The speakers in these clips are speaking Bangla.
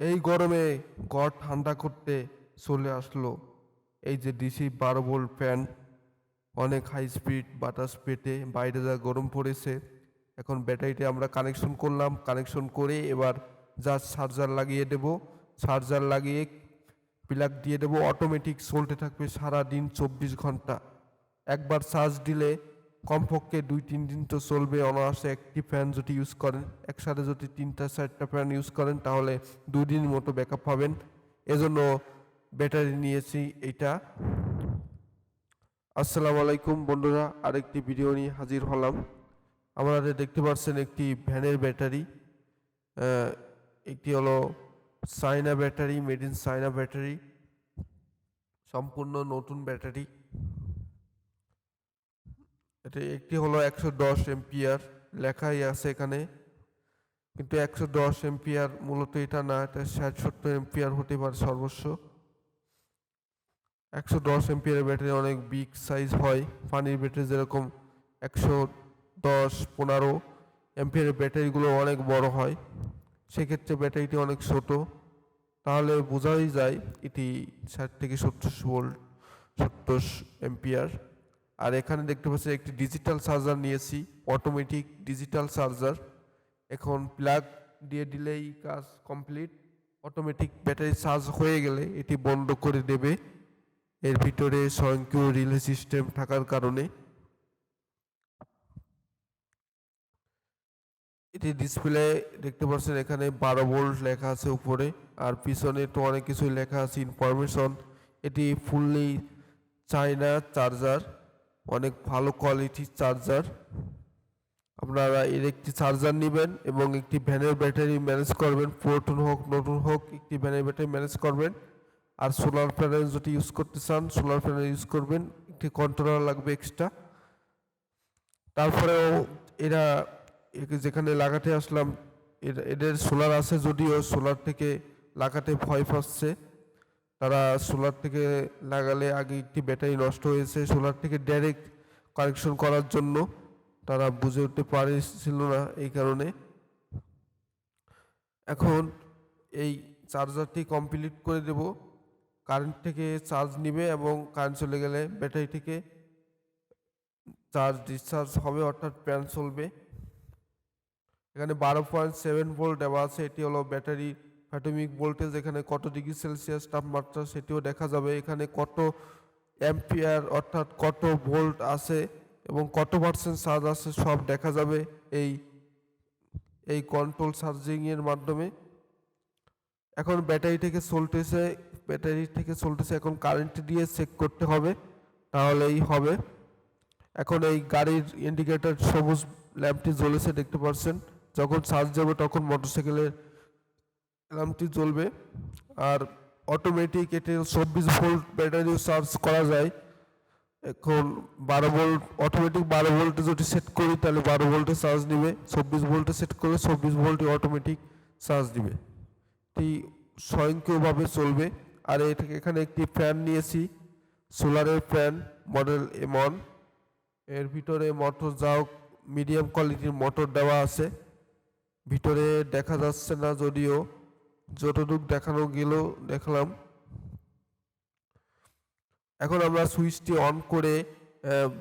এই গরমে ঘর ঠান্ডা করতে চলে আসলো। এই যে ডিসি বারো ভোল্ট ফ্যান অনেক হাই স্পিড বাতাস পেটে বাইরে যা গরম পড়েছে, এখন ব্যাটারিটা আমরা কানেকশন করলাম। কানেকশন করে এবার যা চার্জার লাগিয়ে দেব চার্জার লাগিয়ে প্লাগ দিয়ে দেবো। অটোমেটিক চলতে থাকবে সারা দিন চব্বিশ ঘণ্টা। একবার চার্জ দিলে কমপক্ষে দুই, তিন দিন তো চলবে। অনায়াসে একটি ফ্যান যদি ইউজ করেন, একসাথে যদি তিনটা, চারটা ফ্যান ইউজ করেন, তাহলে দুদিন মতো ব্যাকআপ পাবেন। এজন্য ব্যাটারি নিয়েছি এটা আসসালামু আলাইকুম বন্ধুরা, আরেকটি ভিডিও নিয়ে হাজির হলাম। আপনারা দেখতে পাচ্ছেন একটি ভ্যানের ব্যাটারি একটি হলো China battery made in China battery সম্পূর্ণ নতুন ব্যাটারি এটা একটি হলো একশো দশ এমপিয়ার লেখাই আছে এখানে। কিন্তু একশো দশ এমপিয়ার মূলত এটা না, এটা ষাট সত্তর এমপিয়ার হতে পারে সর্বোচ্চ একশো দশ এমপিয়ারের ব্যাটারি অনেক বিগ সাইজ হয়, পানির ব্যাটারি যেরকম একশো দশ, পনেরো এমপিয়ারের ব্যাটারিগুলো অনেক বড় হয়। সেক্ষেত্রে ব্যাটারিটি অনেক ছোট। তাহলে বোঝাই যায় এটি ষাট থেকে সত্তর ভোল্ট, সত্তর এমপিয়ার। আর এখানে দেখতে পাচ্ছি একটি ডিজিটাল চার্জার নিয়েছি অটোমেটিক ডিজিটাল চার্জার এখন প্লাগ দিয়ে দিলেই কাজ কমপ্লিট অটোমেটিক ব্যাটারি চার্জ হয়ে গেলে এটি বন্ধ করে দেবে। এর ভিতরে স্বয়ংক্রিয় রিলে সিস্টেম থাকার কারণে। এটি ডিসপ্লে দেখতে পাচ্ছেন এখানে বারো ভোল্ট লেখা আছে উপরে, আর পিছনে তো অনেক কিছু লেখা আছে ইনফরমেশন এটি ফুললি চায়না চার্জার অনেক ভালো কোয়ালিটির চার্জার আপনারা এর একটি চার্জার নেবেন এবং একটি ভ্যানের ব্যাটারি ম্যানেজ করবেন পুরাতন হোক, নতুন হোক, একটি ভ্যানের ব্যাটারি ম্যানেজ করবেন। আর সোলার প্যানেল যদি ইউজ করতে চান সোলার প্যানেল ইউজ করবেন। একটি কন্ট্রোলার লাগবে এক্সট্রা তারপরেও এরা যেখানে লাগাতে আসলাম এদের সোলার আছে যদিও সোলার থেকে লাগাতে ভয় পাচ্ছে। তারা সোলার থেকে লাগালে আগে একটি ব্যাটারি নষ্ট হয়েছে, সোলার থেকে ডাইরেক্ট কানেকশন করার জন্য তারা বুঝে উঠতে পারছিল না এই কারণে। এখন এই চার্জারটি কমপ্লিট করে দেব কারেন্ট থেকে চার্জ নিবে এবং কারেন্ট চলে গেলে ব্যাটারি থেকে চার্জ ডিসচার্জ হবে, অর্থাৎ প্যান চলবে। এখানে বারো পয়েন্ট সেভেন ভোল্ট দেওয়া আছে, এটি হলো ব্যাটারি অ্যাটমিক ভোল্টেজ এখানে কত ডিগ্রি সেলসিয়াস তাপমাত্রা সেটিও দেখা যাবে। এখানে কত অ্যাম্পিয়ার অর্থাৎ কত ভোল্ট আছে এবং কত পার্সেন্ট চার্জ আছে সব দেখা যাবে এই এই কন্ট্রোল চার্জিং এর মাধ্যমে। এখন ব্যাটারি থেকে চলতেছে, ব্যাটারি থেকে চলতেছে, এখন কারেন্ট দিয়ে চেক করতে হবে, তাহলেই হবে। এখন এই গাড়ির ইন্ডিকেটর সবুজ ল্যাম্পটি জ্বলেছে, দেখতে পাচ্ছেন। যখন চার্জ যাবে তখন মোটরসাইকেলের ল্যাম্পটি জ্বলবে আর অটোমেটিক এটি চব্বিশ ভোল্ট ব্যাটারিও চার্জ করা যায়। এখন বারো ভোল্ট অটোমেটিক বারো ভোল্টে যদি সেট করি, তাহলে বারো ভোল্টে চার্জ নেবে। চব্বিশ ভোল্টে সেট করলে চব্বিশ ভোল্টে অটোমেটিক চার্জ দিবে এটি স্বয়ংক্রিয়ভাবে চলবে। আর এটা এখানে একটি ফ্যান নিয়েছি, সোলারের ফ্যান মডেল এমন এর ভিতরে মোটর যাও মিডিয়াম কোয়ালিটির মোটর দেওয়া আছে। ভিতরে দেখা যাচ্ছে না যদিও। যতটুকু দেখানো গেল, দেখলাম। এখন আমরা সুইচটি অন করে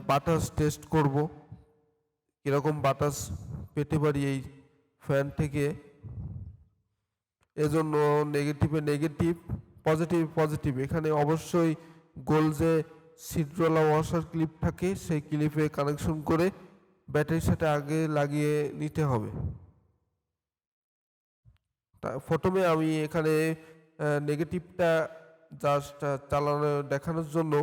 বাতাস টেস্ট করব। কীরকম বাতাস পেতে পারি এই ফ্যান থেকে? এজন্য নেগেটিভে নেগেটিভ পজিটিভ পজিটিভ এখানে অবশ্যই গোল যে সিড্রোলা ওয়াশার ক্লিপ থাকে, সেই ক্লিপে কানেকশন করে ব্যাটারির সাথে আগে লাগিয়ে নিতে হবে। প্রথমে আমি এখানে নেগেটিভটা জাস্ট চালানো, দেখানোর জন্য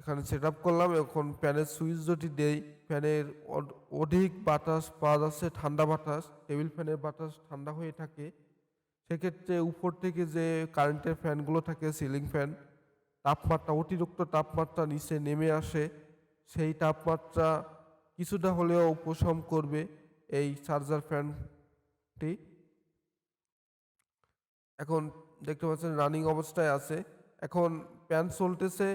এখানে সেট আপ করলাম। এখন ফ্যানের সুইচ যদি দেই ফ্যানের অধিক বাতাস পাওয়া যাচ্ছে, ঠান্ডা বাতাস টেবিল ফ্যানের বাতাস ঠান্ডা হয়ে থাকে, সেক্ষেত্রে উপর থেকে যে কারেন্টের ফ্যানগুলো থাকে সিলিং ফ্যান তাপমাত্রা, অতিরিক্ত তাপমাত্রা নিচে নেমে আসে, সেই তাপমাত্রা কিছুটা হলেও উপশম করবে এই চার্জার ফ্যানটি এখন দেখতে পাচ্ছেন রানিং অবস্থায় আছে। এখন ফ্যান চলতেছে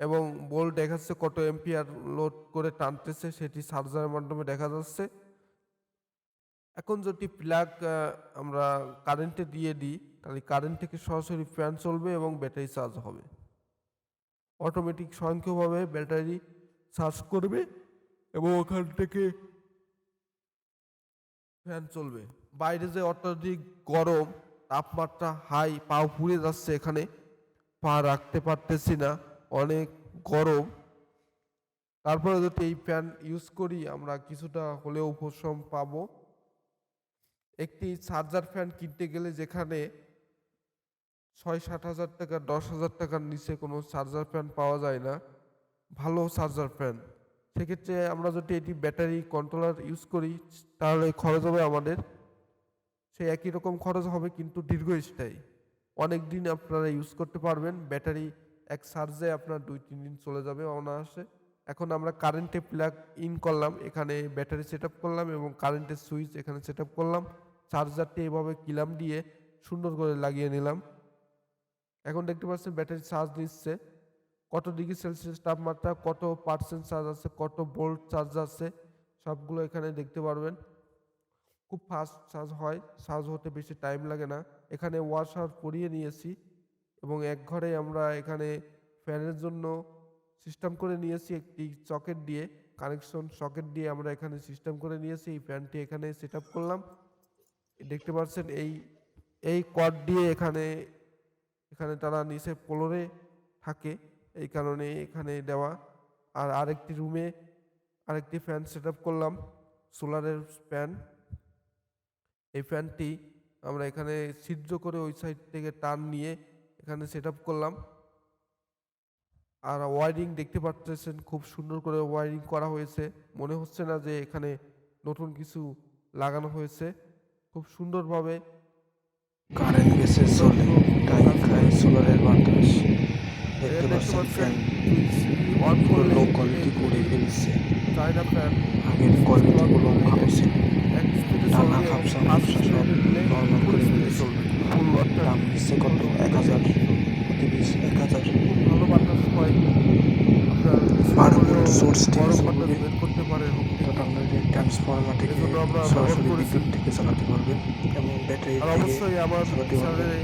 এবং বোল্ট দেখাচ্ছে কত এম্পিয়ার লোড করে টানতেছে, সেটি সার্জারের মাধ্যমে দেখা যাচ্ছে। এখন যদি প্লাগ আমরা কারেন্টে দিয়ে দিই, তাহলে কারেন্ট থেকে সরাসরি ফ্যান চলবে এবং ব্যাটারি চার্জ হবে। অটোমেটিক স্বয়ংক্রিয়ভাবে ব্যাটারি চার্জ করবে এবং ওখান থেকে ফ্যান চলবে। বাইরে যে অত্যাধিক গরম তাপমাত্রা হাই, পাও পুড়ে যাচ্ছে এখানে। পা রাখতে পারতেছি না, অনেক গরম। তারপরে যদি এই ফ্যান ইউজ করি, আমরা কিছুটা হলেও উপশম পাবো। একটি চার্জার ফ্যান কিনতে গেলে যেখানে ছয় সাত হাজার টাকা, দশ হাজার টাকার নিচে কোনো চার্জার ফ্যান পাওয়া যায় না, ভালো চার্জার ফ্যান সেক্ষেত্রে আমরা যদি এটি ব্যাটারি কন্ট্রোলার ইউজ করি, তাহলে খরচ হবে আমাদের সেই একই রকম খরচ হবে কিন্তু দীর্ঘস্থায়ী। অনেক দিন আপনারা ইউজ করতে পারবেন ব্যাটারি এক চার্জে আপনার দুই, তিন দিন চলে যাবে অনায়াসে। এখন আমরা কারেন্টে প্লাগ ইন করলাম, এখানে ব্যাটারি সেট করলাম এবং কারেন্টের সুইচ এখানে সেট করলাম। চার্জারটি এভাবে কিলাম দিয়ে সুন্দর করে লাগিয়ে নিলাম। এখন দেখতে পাচ্ছেন ব্যাটারি চার্জ নিচ্ছে কত ডিগ্রি সেলসিয়াস তাপমাত্রা, কত পার্সেন্ট চার্জ আছে, কত ভোল্ট চার্জ আছে, সবগুলো এখানে দেখতে পারবেন। খুব ফাস্ট চার্জ হয়, চার্জ হতে বেশি টাইম লাগে না। এখানে ওয়াশার পরিয়ে নিয়েছি এবং এক ঘরে আমরা এখানে ফ্যানের জন্য সিস্টেম করে নিয়েছি একটি সকেট দিয়ে, কানেকশন সকেট দিয়ে আমরা এখানে সিস্টেম করে নিয়েছি। এই ফ্যানটি এখানে সেট করলাম। দেখতে পাচ্ছেন এই এই কর্ড দিয়ে এখানে এখানে তারা নিচে ফ্লোরে থাকে, এই কারণে এখানে দেওয়া। আর আরেকটি রুমে আরেকটি ফ্যান সেট করলাম, সোলারের ফ্যান। এই ফ্যানটি আমরা এখানে ছিদ্র করে ওই সাইড থেকে টান নিয়ে এখানে সেট করলাম। আর ওয়ারিং দেখতে পাচ্ছেন খুব সুন্দর করে ওয়ারিং করা হয়েছে। মনে হচ্ছে না যে এখানে নতুন কিছু লাগানো হয়েছে। খুব সুন্দরভাবে কারেন্ট গেছে চলে তাই খায় সোলারের বাতাস। দেখতে দেখতে পাচ্ছেন পাচ্ছেন ফ্যান অন করলে লো কোয়ালিটি করে ফেলছে। চায়না ফ্যান আগের কোয়ালিটিগুলো ভালো ছিল। টানা খাপসা পাঁচ সব নর্মাল করে স্পিডে চলবে দাম নিচ্ছে কত? এক হাজার প্রতি পিস এক হাজার। বারো ভোল্ট সোর্স থেকে চলবে। ট্রান্সফরমার থেকে সরাসরি বিদ্যুৎ থেকে চালাতে পারবেন এবং ব্যাটারি অবশ্যই আমার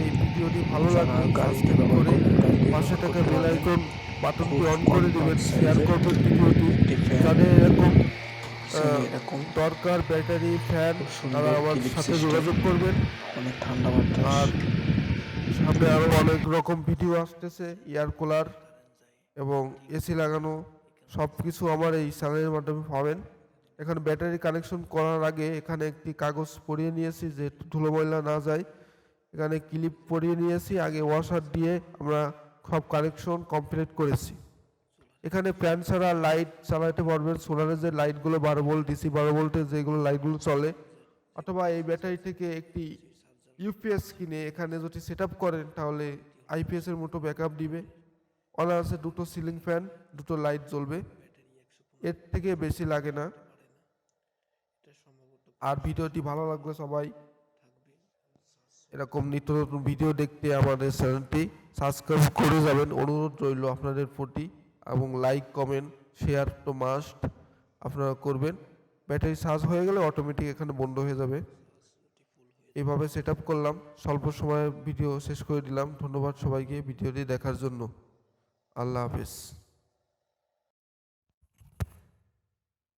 এই ভিডিওটি ভালো লাগলে গাড়িতে ব্যবহার করে করবেন, গাড়িতে পাশে থাকা বেল আইকন বাটনটি অন করে দিবেন শেয়ার করবেন ভিডিওটি যাদের এরকম দরকার ব্যাটারি ফ্যান তারা আমার সাথে যোগাযোগ করবেন। অনেক ঠান্ডা আর সামনে আরও অনেক রকম ভিডিও আসতেছে এয়ার কুলার এবং এসি লাগানো সব কিছু আমার এই চ্যানেলের মাধ্যমে পাবেন। এখানে ব্যাটারি কানেকশন করার আগে এখানে একটি কাগজ পরিয়ে নিয়েছি যে ধুলো ময়লা না যায়। এখানে ক্লিপ পরিয়ে নিয়েছি আগে ওয়াশার দিয়ে আমরা সব কানেকশন কমপ্লিট করেছি। এখানে ফ্যান ছাড়া লাইট চালাতে পারবেন। সোলারের যে লাইটগুলো বারো ভোল্ট ডিসি বারো ভোল্টের যেগুলো লাইটগুলো চলে, অথবা এই ব্যাটারি থেকে একটি ইউপিএস কিনে এখানে যদি সেট করেন, তাহলে আইপিএসের মতো ব্যাকআপ দিবে। অনায়াসে দুটো সিলিং ফ্যান দুটো লাইট জ্বলবে। এর থেকে বেশি লাগে না। আর ভিডিওটি ভালো লাগলে সবাই এরকম নিত্য নতুন ভিডিও দেখতে আমাদের চ্যানেলটি সাবস্ক্রাইব করে যাবেন। অনুরোধ রইল আপনাদের প্রতি। এবং লাইক কমেন্ট শেয়ার তো মাস্ট আপনারা করবেন। ব্যাটারি চার্জ হয়ে গেলে অটোমেটিক এখানে বন্ধ হয়ে যাবে। এভাবে সেট করলাম। স্বল্প সময়ের ভিডিও শেষ করে দিলাম। ধন্যবাদ সবাইকে ভিডিওটি দেখার জন্য। আল্লাহ হাফেজ।